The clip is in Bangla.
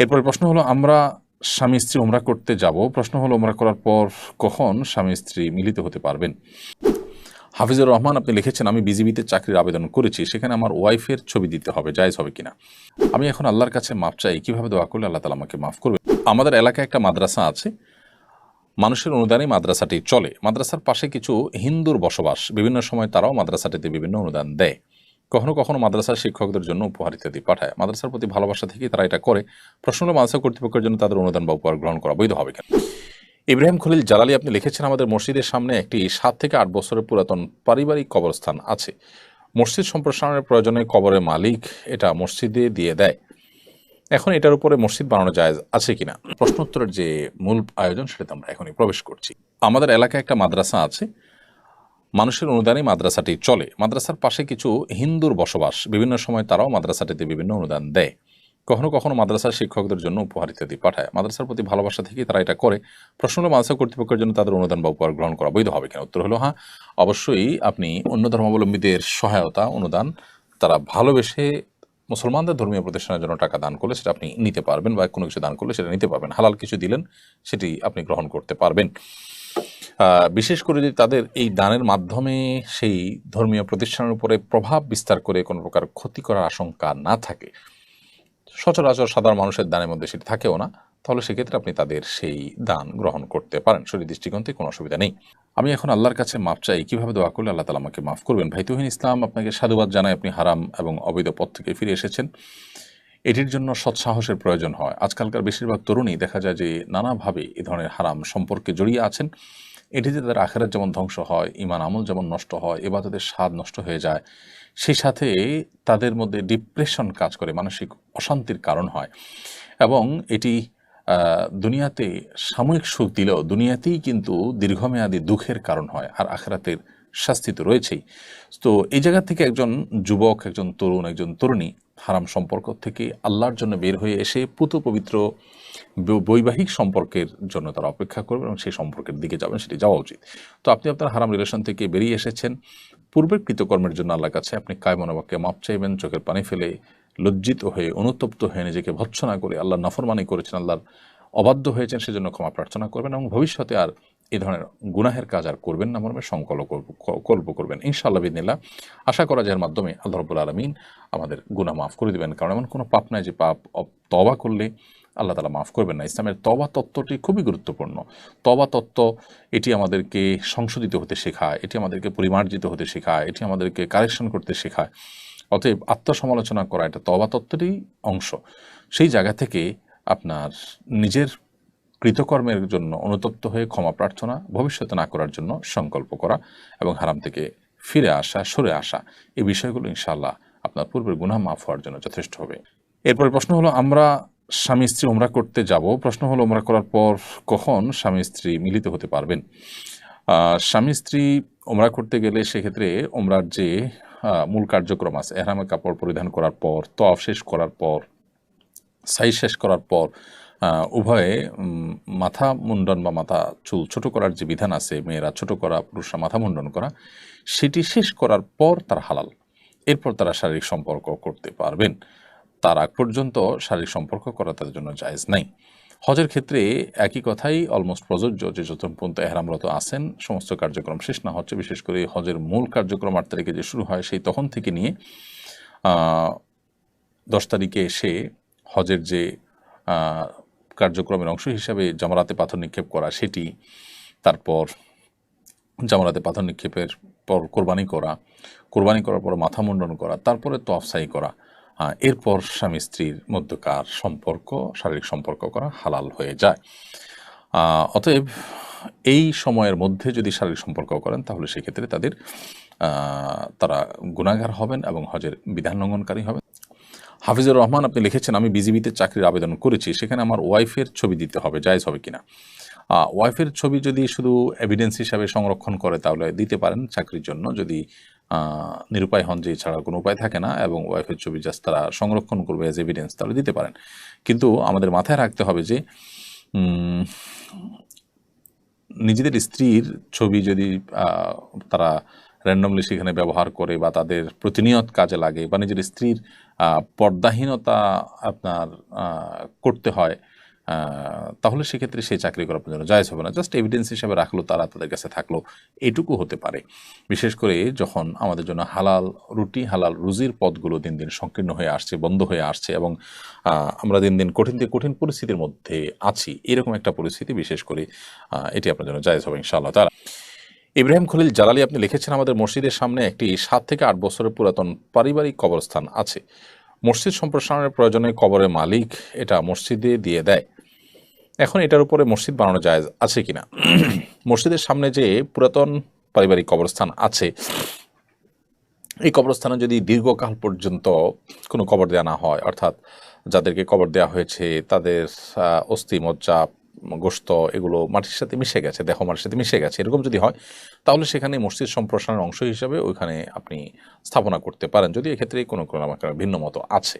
এরপরে প্রশ্ন হলো, আমরা স্বামী স্ত্রী ওমরা করতে যাব? প্রশ্ন হলো ওমরা করার পর কখন স্বামী স্ত্রী মিলিত হতে পারবেন? হাফিজুর রহমান, আপনি লিখেছেন, আমি বিজিবিতে চাকরির আবেদন করেছি, সেখানে আমার ওয়াইফের ছবি দিতে হবে, জায়জ হবে কিনা? আমি এখন আল্লাহর কাছে মাপ চাই, কীভাবে দোয়া করলে আল্লাহ তালা আমাকে মাফ করবে? আমাদের এলাকায় একটা মাদ্রাসা আছে, মানুষের অনুদানে মাদ্রাসাটি চলে। মাদ্রাসার পাশে কিছু হিন্দুর বসবাস, বিভিন্ন সময় তারাও মাদ্রাসাটিতে বিভিন্ন অনুদান দেয়। কখনো কখনো মাদ্রাসার শিক্ষকদের জন্য উপহার ইত্যাদি পাঠায়। মাদ্রাসার প্রতি ভালোবাসা থেকে তারা এটা করে। প্রশ্ন হলো মাদ্রাসা কর্তৃপক্ষের জন্য তাদের অনুদান বা উপহার গ্রহণ করা বৈধ হবে কেন? ইব্রাহিম খলিল জালালি আপনি লিখেছেন, আমাদের মসজিদের সামনে একটি সাত থেকে আট বছরের পুরাতন পারিবারিক কবরস্থান আছে। মসজিদ সম্প্রসারণের প্রয়োজনে কবরের মালিক এটা মসজিদে দিয়ে দেয়। এখন এটার উপরে মসজিদ বানানো যায়, আছে কিনা? প্রশ্নোত্তরের যে মূল আয়োজন সেটাতে আমরা এখনই প্রবেশ করছি। আমাদের এলাকায় একটা মাদ্রাসা আছে মানুষের অনুদানে মাদ্রাসাটি চলে। মাদ্রাসার পাশে কিছু হিন্দুর বসবাস। বিভিন্ন সময় তারাও মাদ্রাসাটিতে বিভিন্ন অনুদান দেয়। কখনো কখনো মাদ্রাসার শিক্ষকদের জন্য উপহার ইত্যাদি পাঠায়। মাদ্রাসার প্রতি ভালোবাসা থেকে তারা এটা করে। প্রশ্ন হলো, মাদ্রাসা কর্তৃপক্ষের জন্য তাদের অনুদান বা উপহার গ্রহণ করা বৈধ হবে কিনা? উত্তর হলো হ্যাঁ অবশ্যই আপনি অন্য ধর্মাবলম্বীদের সহায়তা, অনুদান তারা ভালোবেসে মুসলমানদের ধর্মীয় প্রতিষ্ঠানের জন্য টাকা দান করলে সেটা আপনি নিতে পারবেন বা কোনো কিছু দান করলে সেটা নিতে পারবেন। হালাল কিছু দিলেন, সেটি আপনি গ্রহণ করতে পারবেন। বিশেষ করে যদি তাদের এই দানের মাধ্যমে সেই ধর্মীয় প্রতিষ্ঠানের উপরে প্রভাব বিস্তার করে কোনো প্রকার ক্ষতি করার আশঙ্কা না থাকে, সচরাচর সাধারণ মানুষের দানের মধ্যে সেটি থাকেও না, তাহলে সেক্ষেত্রে আপনি তাদের সেই দান গ্রহণ করতে পারেন। শরীর দৃষ্টিকোণ থেকে কোনো অসুবিধা নেই। আমি এখন আল্লাহর কাছে মাপ চাই, কীভাবে দোয়া করলে আল্লাহ তালা আমাকে মাফ করবেন? ভাই, তুহিন ইসলাম আপনাকে সাধুবাদ জানাই, আপনি হারাম এবং অবৈধ পথ থেকে ফিরে এসেছেন। এটির জন্য সৎসাহসের প্রয়োজন হয়। আজকালকার বেশিরভাগ তরুণী দেখা যায় যে নানাভাবে এ ধরনের হারাম সম্পর্কে জড়িয়ে আছেন। এটিতে তাদের আখেরাত যেমন ধ্বংস হয় ইমান আমল যেমন নষ্ট হয়, এবার তাদের স্বাদ নষ্ট হয়ে যায়, সেই সাথে তাদের মধ্যে ডিপ্রেশন কাজ করে, মানসিক অশান্তির কারণ হয়। এবং এটি দুনিয়াতে সাময়িক সুখ দিলেও দুনিয়াতেই কিন্তু দীর্ঘমেয়াদী দুঃখের কারণ হয়, আর আখেরাতের শাস্তি তো রয়েছেই। তো এই জায়গা থেকে একজন যুবক, একজন তরুণ, একজন তরুণী হারাম সম্পর্ক থেকে আল্লাহর জন্য বের হয়ে এসে পুত পবিত্র বৈবাহিক সম্পর্কের জন্য তারা অপেক্ষা করবে এবং সেই সম্পর্কের দিকে যাবেন, সেটি যাওয়া উচিত। তো আপনি আপনার হারাম রিলেশন থেকে বেরিয়ে এসেছেন। পূর্বের কৃতকর্মের জন্য আল্লাহর কাছে আপনি কায়মনোবাক্যে মাপ চাইবেন, চোখের পানি ফেলে লজ্জিত হয়ে, অনুতপ্ত হয়ে নিজেকে ভৎসনা করে আল্লাহ নাফরমানি করেছেন, আল্লাহর অবাধ্য হয়েছেন, সেজন্য ক্ষমা প্রার্থনা করবেন এবং ভবিষ্যতে আর এই ধরনের গুনাহের কাজ আর করবেন না, মর্মে সংকল্প কল্প করবেন। ইনশাআল্লাহ বিদিনিল্লাহ আশা করা যায় এর মাধ্যমে আল্লাহ রব্বুল আলমিন আমাদের গুনাহ মাফ করে দেবেন। কারণ এমন কোনো পাপ নাই যে পাপ তবা করলে আল্লাহ তালা মাফ করবেন না। ইসলামের তবা তত্ত্বটি খুবই গুরুত্বপূর্ণ। তবা তত্ত্ব, এটি আমাদেরকে সংশোধিত হতে শেখায়, এটি আমাদেরকে পরিমার্জিত হতে শেখায়, এটি আমাদেরকে কারেকশন করতে শেখায়। অতএব আত্মসমালোচনা করা, এটা তবা তত্ত্বেরই অংশ। সেই জায়গা থেকে আপনার নিজের কৃতকর্মের জন্য অনুতপ্ত হয়ে ক্ষমা প্রার্থনা, ভবিষ্যতে না করার জন্য সংকল্প করা এবং হারাম থেকে ফিরে আসা, সরে আসা, এই বিষয়গুলো ইনশাআল্লাহ আপনার পূর্বের গুনাহ মাফ হওয়ার জন্য যথেষ্ট হবে। এরপরে প্রশ্ন হলো, আমরা স্বামী স্ত্রী ওমরা করতে যাব? প্রশ্ন হলো ওমরা করার পর কখন স্বামী স্ত্রী মিলিত হতে পারবেন? স্বামী স্ত্রী ওমরা করতে গেলে সেক্ষেত্রে ওমরার যে মূল কার্যক্রম আছে এহরামের কাপড় পরিধান করার পর তফ শেষ করার পর, সাই শেষ করার পর উভয়ে মাথা মুন্ডন বা মাথা চুল ছোট করার যে বিধান আছে, মেয়েরা ছোট করা, পুরুষরা মাথা মুন্ডন করা, সেটি শেষ করার পর তার হালাল। এরপর তারা শারীরিক সম্পর্ক করতে পারবেন। তার আগ পর্যন্ত শারীরিক সম্পর্ক করা তাদের জন্য জায়েজ নাই। হজের ক্ষেত্রে একই কথাই অলমোস্ট প্রযোজ্য যে, যতক্ষণ পর্যন্ত এহরামরত আছেন, সমস্ত কার্যক্রম শেষ না হচ্ছে, বিশেষ করে হজের মূল কার্যক্রম আট তারিখে যে শুরু হয়, সেই তখন থেকে নিয়ে দশ তারিখে এসে হজের যে কার্যক্রমের অংশ হিসাবে জামারাতে পাথর নিক্ষেপ করা সেটি, তারপর জামারাতে পাথর নিক্ষেপের পর কোরবানি করা, কোরবানি করার পর মাথা মুন্ডন করা, তারপরে তফসাই করা এরপর স্বামী স্ত্রীর মধ্যকার সম্পর্ক, শারীরিক সম্পর্ক করা হালাল হয়ে যায়। অতএব এই সময়ের মধ্যে যদি শারীরিক সম্পর্ক করেন, তাহলে সেক্ষেত্রে তাদের তারা গুণাগার হবেন এবং হজের বিধান লঙ্ঘনকারী হবেন। হাফিজুর রহমান, আপনি লিখেছেন, আমি বিজিবিতে চাকরির আবেদন করেছি, সেখানে আমার ওয়াইফের ছবি দিতে হবে, জায়জ হবে কিনা? ওয়াইফের ছবি যদি শুধু এভিডেন্স হিসাবে সংরক্ষণ করে, তাহলে দিতে পারেন চাকরির জন্য, যদি নিরুপায় হন যে ছাড়া কোনো উপায় থাকে না, এবং ওয়াইফের ছবি জাস্ট তারা সংরক্ষণ করবে অ্যাজ এভিডেন্স তাহলে দিতে পারেন। কিন্তু আমাদের মাথায় রাখতে হবে যে নিজেদের স্ত্রীর ছবি যদি তারা র্যান্ডমলি সেখানে ব্যবহার করে বা তাদের প্রতিনিয়ত কাজে লাগে, বা নিজের স্ত্রীর পর্দাহীনতা আপনার করতে হয় তাহলে সেক্ষেত্রে সেই চাকরি করা পর্যন্ত জায়জ হবে না। জাস্ট এভিডেন্স হিসাবে রাখল তারা তাদের কাছে থাকল এইটুকু হতে পারে। বিশেষ করে যখন আমাদের জন্য হালাল রুটি, হালাল রুজির পদগুলো দিন দিন সংকীর্ণ হয়ে আসছে, বন্ধ হয়ে আসছে এবং আমরা দিন দিন কঠিন থেকে কঠিন পরিস্থিতির মধ্যে আছি, এরকম একটা পরিস্থিতি বিশেষ করে এটি আপনার জন্য জায়জ হবে ইনশাআল্লাহ তারা ইব্রাহিম খলিল জালালি, আপনি লিখেছেন আমাদের মসজিদের সামনে একটি সাত থেকে আট বছরের পুরাতন পারিবারিক কবরস্থান আছে। মসজিদ সম্প্রসারণের প্রয়োজনে কবরের মালিক এটা মসজিদে দিয়ে দেয়। এখন এটার উপরে মসজিদ বানানো যায়, আছে কিনা? মসজিদের সামনে যে পুরাতন পারিবারিক কবরস্থান আছে, এই কবরস্থানে যদি দীর্ঘকাল পর্যন্ত কোনো কবর দেওয়া না হয়, অর্থাৎ যাদেরকে কবর দেওয়া হয়েছে, তাদের অস্থি মজ্জা গোস্ত এগুলো মাটির সাথে মিশে গেছে, দেহ মাটির সাথে মিশে গেছে, এরকম যদি হয়, তাহলে সেখানে মসজিদ সম্প্রসারণের অংশ হিসাবে ওইখানে আপনি স্থাপনা করতে পারেন। যদি এক্ষেত্রে কোনো কোনো আমার ভিন্ন মতো আছে।